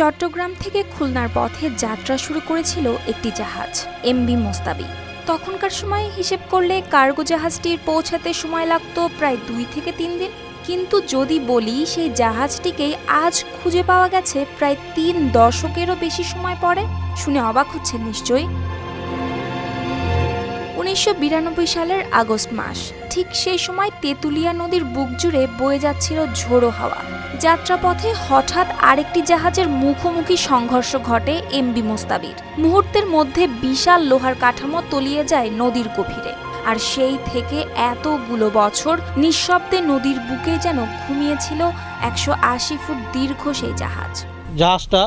চট্টগ্রাম থেকে খুলনার পথে যাত্রা শুরু করেছিল একটি জাহাজ, এমবি মোস্তাবি। তখনকার সময় হিসেব করলে কার্গো জাহাজটির পৌঁছাতে সময় লাগত প্রায় দুই থেকে তিন দিন। কিন্তু যদি বলি, সেই জাহাজটিকে আজ খুঁজে পাওয়া গেছে প্রায় তিন দশকেরও বেশি সময় পরে। শুনে অবাক হচ্ছে নিশ্চয়ই। উনিশশো বিরানব্বই সালের আগস্ট মাস। ঠিক সেই সময় তেঁতুলিয়া নদীর বুক জুড়ে বয়ে যাচ্ছিল ঝোড়ো হাওয়া। যাত্রাপথে হঠাৎ আরেকটি জাহাজের মুখোমুখি সংঘর্ষ ঘটে এমবি মোস্তাবির। মুহূর্তের মধ্যে বিশাল লোহার কাঠামো তলিয়ে যায় নদীর গভীরে। আর সেই থেকে এতগুলো বছর নিঃশব্দে নদীর বুকে যেন ঘুমিয়েছিল একশো আশি ফুট দীর্ঘ সেই জাহাজ। জাহাজটা,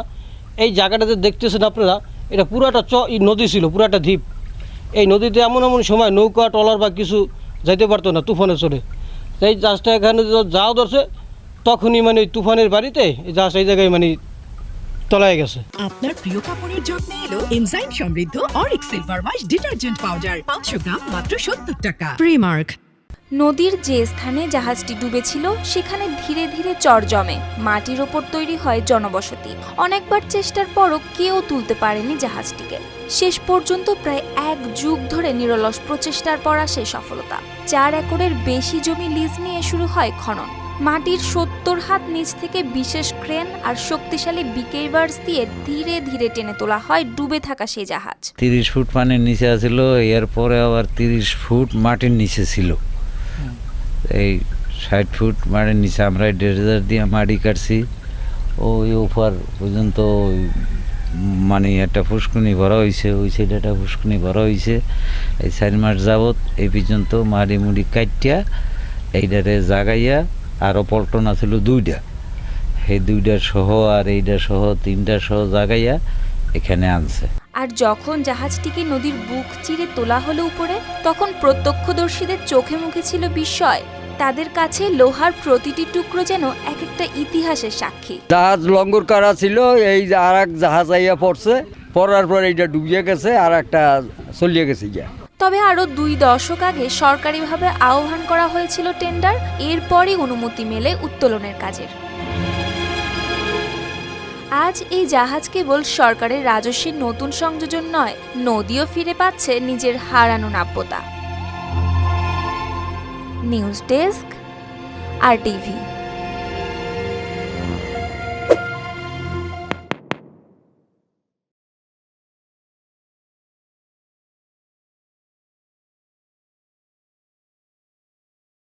এই জায়গাটাতে দেখতেছেন আপনারা, এটা পুরাটা চ নদী ছিল পুরাটা দ্বীপ। এই নদীতে এমন এমন সময় নৌকা, ট্রলার বা কিছু যাইতে পারতো না তুফানে চলে এই জাহাজটা এখানে যাও ধরছে, তখনই মানে তুফানের বাড়িতে এই জাহাজ এই জায়গায় মানে তলায় গেছে। আপনার প্রিয় কাপড়ের যত্নে এলো এনজাইম সমৃদ্ধ অরিক সিলভার ওয়াশ ডিটারজেন্ট পাউডার পাঁচশো গ্রাম মাত্র সত্তর টাকা। প্রিমার্ক নদীর যে স্থানে জাহাজটি ডুবেছিল, সেখানে ধীরে ধীরে চর জমে। মাটির ওপর তৈরি হয় জনবসতি। অনেকবার চেষ্টার পরও কেউ তুলতে পারেনি জাহাজটিকে। শেষ পর্যন্ত প্রায় এক যুগ ধরে নিরলস প্রচেষ্টার পর আসে সফলতা। চার একরের বেশি জমি লিজ নিয়ে শুরু হয় খনন। মাটির সত্তর হাত নিচ থেকে বিশেষ ক্রেন আর শক্তিশালী বিকেভার্স দিয়ে ধীরে ধীরে টেনে তোলা হয় ডুবে থাকা সেই জাহাজ। তিরিশ ফুট পানির নিচে আছিল, এরপরে আবার তিরিশ ফুট মাটির নিচে ছিল। এই ষাট ফুট মাটির নিচে আমরা ডেজার দিয়ে মাটি কাটছি। ওই উপর পর্যন্ত মানে একটা ফুসকুনি ভরা হয়েছে ওই সাইডে একটা ফুসকুনি ভরা হয়েছে এই চার মাস যাবত এই পর্যন্ত মাড়ি মুড়ি কাটিয়া এইটারে জাগাইয়া আরও পল্টন ছিল দুইটা সেই দুইটা সহ আর এইটা সহ তিনটা সহ জাগাইয়া এখানে আনছে। আর যখন জাহাজটিকে নদীর বুক চিরে তোলা হলো উপরে তখন প্রত্যক্ষদর্শীদের চোখে মুখে ছিল বিস্ময়। তাদের কাছে লোহার প্রতিটি টুকরো যেন এক একটা ইতিহাসের সাক্ষী। জাহাজ লঙ্গর করা ছিল এই আর এক জাহাজ আইয়া পড়ছে পড়ার পর এইটা ডুবিয়ে গেছে আর একটা চলিয়ে গেছে গিয়া। তবে আরও দুই দশক আগে সরকারিভাবে আহ্বান করা হয়েছিল টেন্ডার এরপরই অনুমতি মেলে উত্তোলনের কাজের। আজ এই জাহাজ কেবল সরকারের রাজস্বের নতুন সংযোজন নয়, নদীও ফিরে পাচ্ছে নিজের হারানো নাব্যতা। News desk, R TV.